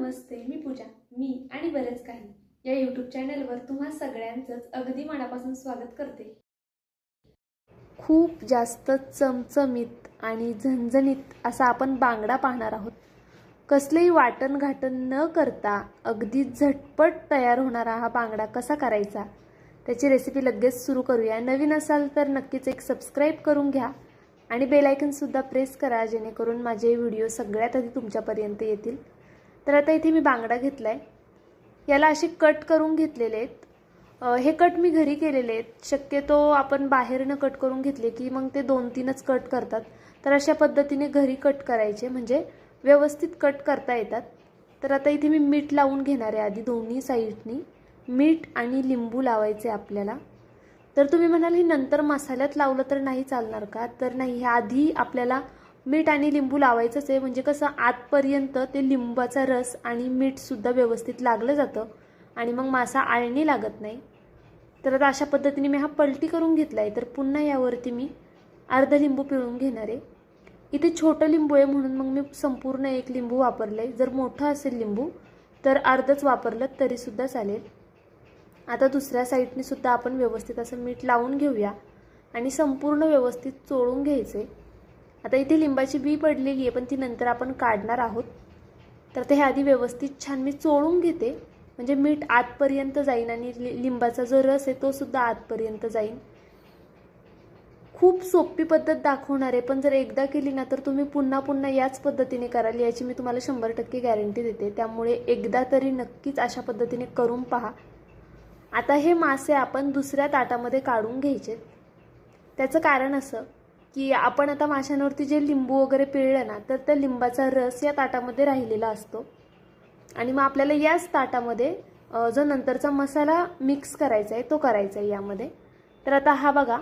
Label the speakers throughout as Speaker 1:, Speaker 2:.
Speaker 1: नमस्ते मी पूजा मी आणि बरेच काही. या यूट्यूब चॅनलवर तुम्हा सगळ्यांचंच अगदी मनापासून स्वागत करते. खूप जास्त चमचमीत आणि झणझणीत असा आपण बांगडा पाहणार आहोत. कसलेही वाटण घाटण न करता अगदी झटपट तयार होणारा हा बांगडा कसा करायचा त्याची रेसिपी लगेच सुरू करूया. नवीन असाल तर नक्कीच एक सबस्क्राईब करून घ्या आणि बेलायकनसुद्धा प्रेस करा जेणेकरून माझे व्हिडिओ सगळ्यात आधी तुमच्यापर्यंत येतील. तर आता इथे मी बांगडा घेतला आहे याला असे कट करून घेतलेले आहेत. हे कट मी घरी केलेले आहेत. शक्यतो आपण बाहेरनं कट करून घेतले की मग ते दोन तीनच कट करतात. तर अशा पद्धतीने घरी कट करायचे म्हणजे व्यवस्थित कट करता येतात. तर आता इथे मी मीठ लावून घेणार आहे आधी दोन्ही साईडनी. मीठ आणि लिंबू लावायचे आपल्याला. तर तुम्ही म्हणाल हे नंतर मसाल्यात लावलं तर नाही चालणार का? तर नाही हे आधी आपल्याला मीठ आणि लिंबू लावायचंच आहे. म्हणजे कसं आतपर्यंत ते लिंबाचा रस आणि मीठसुद्धा व्यवस्थित लागलं जातं आणि मग मासा आळणी लागत नाही. तर आता अशा पद्धतीने मी हा पलटी करून घेतला आहे तर पुन्हा यावरती मी अर्ध लिंबू पिळून घेणार आहे. इथे छोटं लिंबू आहे म्हणून मग मी संपूर्ण एक लिंबू वापरलं आहे जर मोठं असेल लिंबू तर अर्धच वापरलं तरीसुद्धा चालेल. आता दुसऱ्या साईडने सुद्धा आपण व्यवस्थित असं मीठ लावून घेऊया आणि संपूर्ण व्यवस्थित चोळून घ्यायचे आता इथे लिंबाची बी पडलेली आहे पण ती नंतर आपण काढणार आहोत. तर ते हे आधी व्यवस्थित छान मी चोळून घेते. म्हणजे मीठ आतपर्यंत जाईन आणि लि- लिंबाचा जो रस आहे तो सुद्धा आतपर्यंत जाईन. खूप सोपी पद्धत दाखवणार आहे पण जर एकदा केली ना तर तुम्ही पुन्हा पुन्हा याच पद्धतीने कराल याची मी तुम्हाला शंभर टक्के गॅरंटी देते. त्यामुळे एकदा तरी नक्कीच अशा पद्धतीने करून पहा. आता हे मासे आपण दुसऱ्या ताटामध्ये काढून घ्यायचे. त्याचं कारण असं की आपण आता माशांवरती जे लिंबू वगैरे पिळलं ना तर त्या लिंबाचा रस या ताटामध्ये राहिलेला असतो. आणि मग आपल्याला याच ताटामध्ये जो नंतरचा मसाला मिक्स करायचा आहे तो करायचा आहे यामध्ये. तर आता हा बघा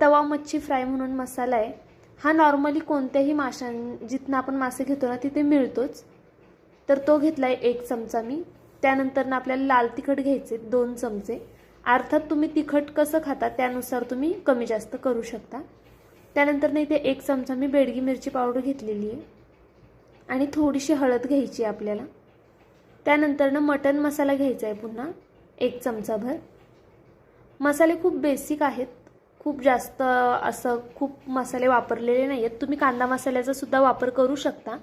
Speaker 1: तवा मच्छी फ्राय म्हणून मसाला आहे. हा नॉर्मली कोणत्याही माशां जिथनं आपण मासे घेतो ना तिथे मिळतोच. तर तो घेतला आहे एक चमचा मी. त्यानंतर ना आपल्याला लाल तिखट घ्यायचे दोन चमचे. अर्थात तुम्ही तिखट कसं खाता त्यानुसार तुम्ही कमी जास्त करू शकता. त्यानंतर ना इथे एक चमचा मी बेडगी मिरची पावडर घेतलेली आहे. आणि थोडीशी हळद घ्यायची आहे आपल्याला. त्यानंतर ना मटन मसाला घ्यायचा आहे पुन्हा एक चमचाभर. मसाले खूप बेसिक आहेत. खूप जास्त असं खूप मसाले वापरलेले नाही आहेत तुम्ही कांदा मसाल्याचा सुद्धा वापर करू शकता.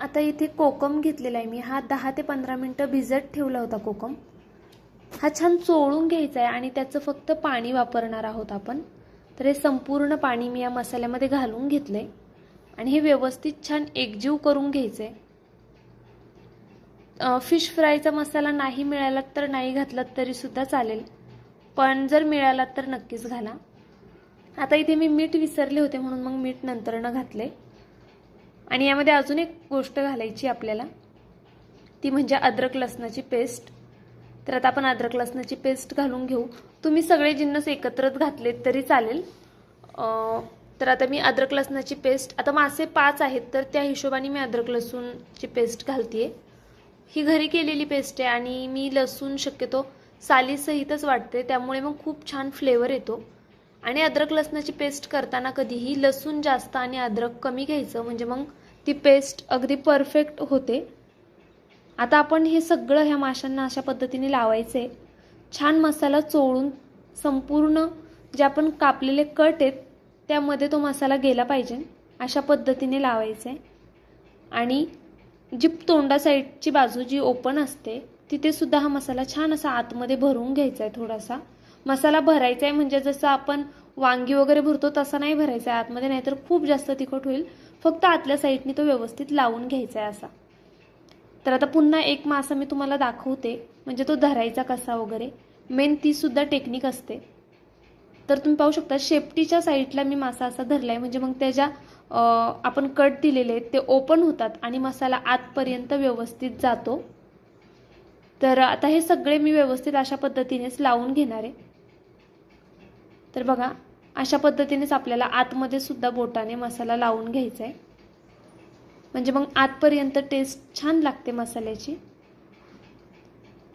Speaker 1: आता इथे कोकम घेतलेला आहे मी. हा दहा ते पंधरा मिनटं भिजत ठेवला होता कोकम. हा छान चोळून घ्यायचा आहे आणि त्याचं फक्त पाणी वापरणार आहोत आपण. तर हे संपूर्ण पाणी मी या मसाल्यामध्ये घालून घेतलं आहे आणि हे व्यवस्थित छान एकजीव करून घ्यायचं आहे फिश फ्रायचा मसाला नाही मिळाला तर नाही घातलात तरीसुद्धा चालेल. पण जर मिळाला तर नक्कीच घाला. आता इथे मी मीठ विसरले होते म्हणून मग मीठ नंतरनं घातले आणि यामध्ये अजून एक गोष्ट घालायची आपल्याला. ती म्हणजे अद्रक लसणाची पेस्ट तर आता आपण अद्रक लसणाची पेस्ट घालून घेऊ. तुम्ही सगळे जिन्नस एकत्रच घातलेत तरी चालेल. तर आता मी अद्रक लसणाची पेस्ट आता मासे पाच आहेत तर त्या हिशोबाने मी अद्रक लसूणची पेस्ट घालते ही घरी केलेली पेस्ट आहे आणि मी लसूण शक्यतो सालीसहितच वाटते त्यामुळे मग खूप छान फ्लेवर येतो. आणि अद्रक लसणाची पेस्ट करताना कधीही लसूण जास्त आणि अद्रक कमी घ्यायचं म्हणजे मग ती पेस्ट अगदी परफेक्ट होते. आता आपण हे सगळं ह्या माशांना अशा पद्धतीने लावायचं. आहे छान मसाला चोळून संपूर्ण जे आपण कापलेले कट आहेत त्यामध्ये तो मसाला गेला पाहिजे. अशा पद्धतीने लावायचं. आहे आणि जी तोंडा साईडची बाजू जी ओपन असते तिथेसुद्धा हा मसाला छान असा आतमध्ये भरून घ्यायचा आहे थोडासा. मसाला भरायचा आहे म्हणजे जसं आपण वांगी वगैरे भरतो तसा नाही भरायचा आहे आतमध्ये नाहीतर खूप जास्त तिखट होईल. फक्त आतल्या साईडनी तो व्यवस्थित लावून घ्यायचा आहे असा. तर आता पुन्हा एक मासा मी तुम्हाला दाखवते. म्हणजे तो धरायचा कसा वगैरे. मेन तीसुद्धा टेक्निक असते. तर तुम्ही पाहू शकता शेपटीच्या साईडला मी मासा असा धरलाय. म्हणजे मग त्याच्या आपण कट दिलेले आहेत ते ओपन होतात आणि मसाला आतपर्यंत व्यवस्थित जातो. तर आता हे सगळे मी व्यवस्थित अशा पद्धतीनेच लावून घेणार आहे. तर बघा अशा पद्धतीनेच आपल्याला आतमध्ये सुद्धा बोटाने मसाला लावून घ्यायचा आहे म्हणजे मग आतपर्यंत टेस्ट छान लागते मसाल्याची.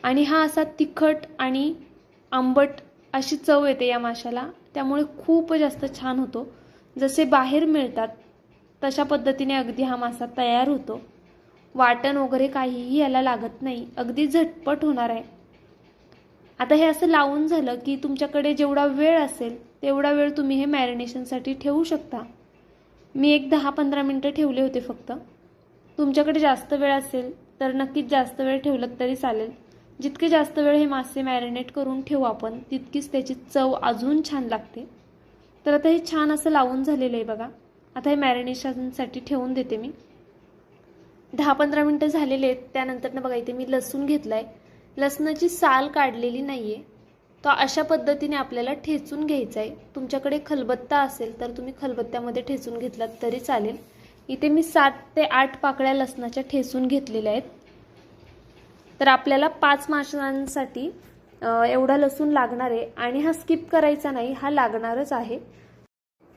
Speaker 1: आणि हा असा तिखट आणि आंबट अशी चव येते या माशाला. त्यामुळे खूप जास्त छान होतो. जसे बाहेर मिळतात तशा पद्धतीने अगदी हा मासा तयार होतो. वाटण वगैरे काहीही याला लागत नाही. अगदी झटपट होणार आहे. आता हे असं लावून झालं की तुमच्याकडे जेवढा वेळ असेल तेवढा वेळ तुम्ही हे मॅरिनेशनसाठी ठेवू शकता. मी एक दहा पंधरा मिनटं ठेवले होते फक्त. तुमच्याकडे जास्त वेळ असेल तर नक्कीच जास्त वेळ ठेवलं तरी चालेल. जितके जास्त वेळ हे मासे मॅरिनेट करून ठेवू आपण तितकीच त्याची चव अजून छान लागते. तर आता हे छान असं लावून झालेलं आहे बघा. आता हे मॅरिनेशनसाठी ठेवून देते मी. दहा पंधरा मिनटं झालेले आहेत त्यानंतर बघा इथे मी लसूण घेतला आहे लसणाची साल काढलेली नाही आहे तो अशा पद्धतीने आपल्याला ठेचून घ्यायचा आहे तुमच्याकडे खलबत्ता असेल तर तुम्ही खलबत्त्यामध्ये ठेचून घेतलात तरी चालेल. इथे मी सात ते आठ पाकळ्या लसणाच्या ठेचून घेतलेल्या आहेत. तर आपल्याला पाच माशांसाठी एवढा लसूण लागणार आहे आणि हा स्किप करायचा नाही हा लागणारच आहे.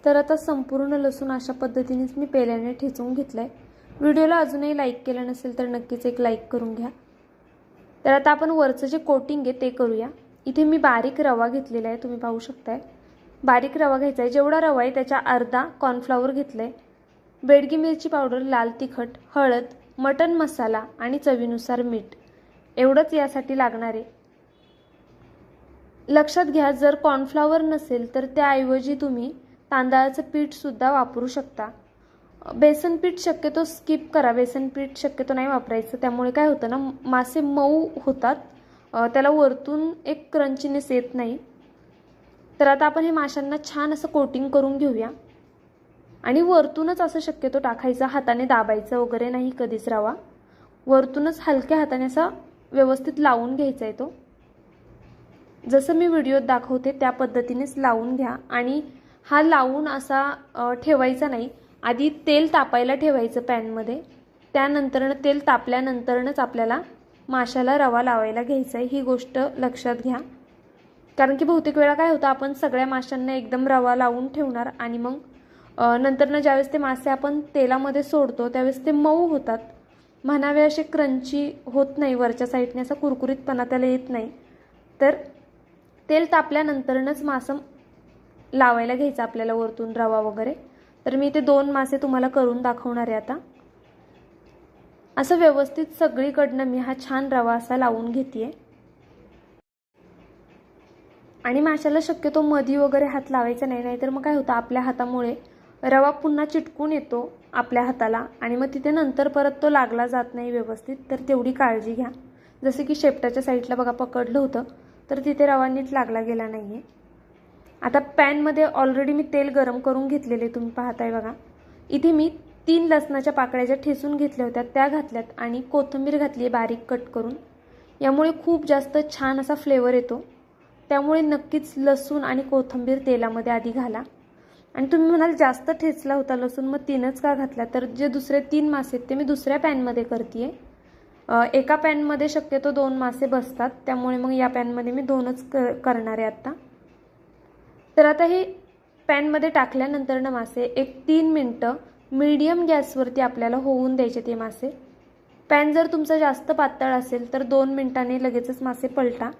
Speaker 1: तर आता संपूर्ण लसूण अशा पद्धतीनेच मी पेल्याने ठेचून घेतला आहे व्हिडिओला अजूनही लाईक केलं नसेल तर नक्कीच एक लाईक करून घ्या. तर आता आपण वरचं जे कोटिंग आहे ते करूया. इथे मी बारीक रवा घेतलेला आहे तुम्ही पाहू शकताय. बारीक रवा घ्यायचा आहे. जेवढा रवा आहे त्याच्या अर्धा कॉर्नफ्लॉवर घेतला आहे बेडगी मिरची पावडर लाल तिखट हळद मटन मसाला आणि चवीनुसार मीठ. एवढंच यासाठी लागणार आहे. लक्षात घ्या जर कॉर्नफ्लॉवर नसेल तर त्याऐवजी तुम्ही तांदळाचं पीठसुद्धा वापरू शकता. बेसन पीठ शक्यतो स्किप करा. बेसन पीठ शक्यतो नाही वापरायचं. त्यामुळे काय होतं ना मासे मऊ होतात. त्याला वरतून एक क्रंचीनेस येत नाही. तर आता आपण हे माशांना छान असं कोटिंग करून घेऊया. आणि वरतूनच असं शक्यतो टाकायचं हाताने दाबायचं वगैरे नाही कधीच रावा. वरतूनच हलक्या हाताने असा व्यवस्थित लावून घ्यायचा आहे तो. जसं मी व्हिडिओत दाखवते त्या पद्धतीनेच लावून घ्या. आणि हा लावून असा ठेवायचा नाही. आधी तेल तापायला ठेवायचं पॅनमध्ये. त्यानंतरनं तेल तापल्यानंतरनंच आपल्याला माशाला रवा लावायला घ्यायचा आहे ही गोष्ट लक्षात घ्या. कारण की बहुतेक वेळा काय होतं आपण सगळ्या माशांना एकदम रवा लावून ठेवणार आणि मग नंतरनं ज्यावेळेस ते मासे आपण तेलामध्ये सोडतो त्यावेळेस ते मऊ होतात. म्हणावे असे क्रंची होत नाही वरच्या साईडने असा कुरकुरीतपणा त्याला येत नाही. तर तेल तापल्यानंतरनंच मासं लावायला घ्यायचं आपल्याला वरतून रवा वगैरे. तर मी ते दोन मासे तुम्हाला करून दाखवणार आहे आता. असं व्यवस्थित सगळीकडनं मी हा छान रवा असा लावून घेते आणि माशाला शक्यतो मधी वगैरे हात लावायचा नाही नाहीतर मग काय होतं आपल्या हातामुळे रवा पुन्हा चिटकून येतो आपल्या हाताला. आणि मग तिथे नंतर परत तो लागला जात नाही व्यवस्थित तर तेवढी काळजी घ्या. जसं की शेपटाच्या साईडला बघा पकडलं होतं तर तिथे रवा नीट लागला गेला नाही आहे आता पॅनमध्ये ऑलरेडी मी तेल गरम करून घेतलेले तुम्ही पाहताय बघा. इथे मी तीन लसणाच्या पाकळ्या ज्या ठेचून घेतल्या होत्या त्या घातल्यात आणि कोथिंबीर घातली आहे बारीक कट करून. यामुळे खूप जास्त छान असा फ्लेवर येतो. त्यामुळे नक्कीच लसूण आणि कोथिंबीर तेलामध्ये आधी घाला. आणि तुम्ही म्हणाल जास्त ठेचला होता लसूण मग तीनच का घातला? तर जे दुसरे तीन मासे आहेत ते मी दुसऱ्या पॅनमध्ये करते एका पॅनमध्ये शक्यतो दोन मासे बसतात त्यामुळे मग या पॅनमध्ये मी दोनच क करणार आहे आत्ता तर आता हे पॅनमध्ये टाकल्यानंतर ना मासे एक तीन मिनटं मीडियम गॅसवरती आपल्याला होऊन द्यायचे ते मासे. पॅन जर तुमचा जास्त पातळ असेल तर दोन मिनटांनी लगेचच मासे पलटा.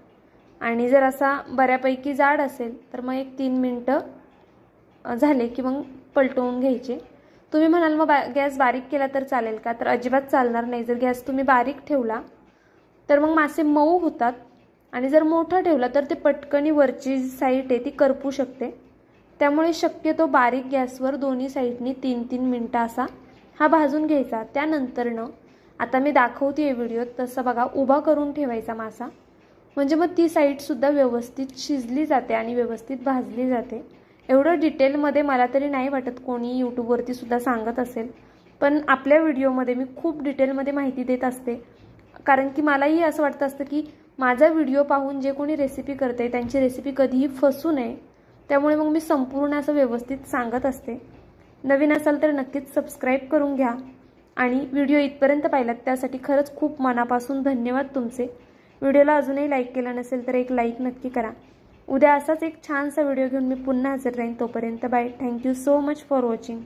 Speaker 1: आणि जर असा बऱ्यापैकी जाड असेल तर मग एक तीन मिनटं झाले की मग पलटवून घ्यायचे. तुम्ही म्हणाल मग बा गॅस बारीक केला तर चालेल का? तर अजिबात चालणार नाही. जर गॅस तुम्ही बारीक ठेवला तर मग मासे मऊ होतात. आणि जर मोठा ठेवला तर ते पटकनी वरची साईट आहे ती करपू शकते. त्यामुळे शक्यतो बारीक गॅसवर दोन्ही साईडनी तीन तीन मिनटं असा हा भाजून घ्यायचा. त्यानंतरनं आता मी दाखवते आहे व्हिडिओत तसं बघा उभा करून ठेवायचा मासा. म्हणजे मग ती साईडसुद्धा व्यवस्थित शिजली जाते आणि व्यवस्थित भाजली जाते. एवढं डिटेलमध्ये मला तरी नाही वाटत कोणी यूट्यूबवरती सुद्धा सांगत असेल. पण आपल्या व्हिडिओमध्ये मी खूप डिटेलमध्ये माहिती देत असते. कारण की मलाही असं वाटतं असतं की माझा व्हिडिओ पाहून जे कोणी रेसिपी करते त्यांची रेसिपी कधीही फसू नये. त्यामुळे मग मी संपूर्ण असं व्यवस्थित सांगत असते. नवीन असाल तर नक्कीच सबस्क्राईब करून घ्या. आणि व्हिडिओ इथपर्यंत पाहिलात त्यासाठी खरंच खूप मनापासून धन्यवाद तुमचे. व्हिडिओला अजूनही लाईक केला नसेल तर एक लाईक नक्की करा. उद्या असाच एक छानसा व्हिडिओ घेऊन मी पुन्हा हजर राहीन तोपर्यंत bye thank you so much for watching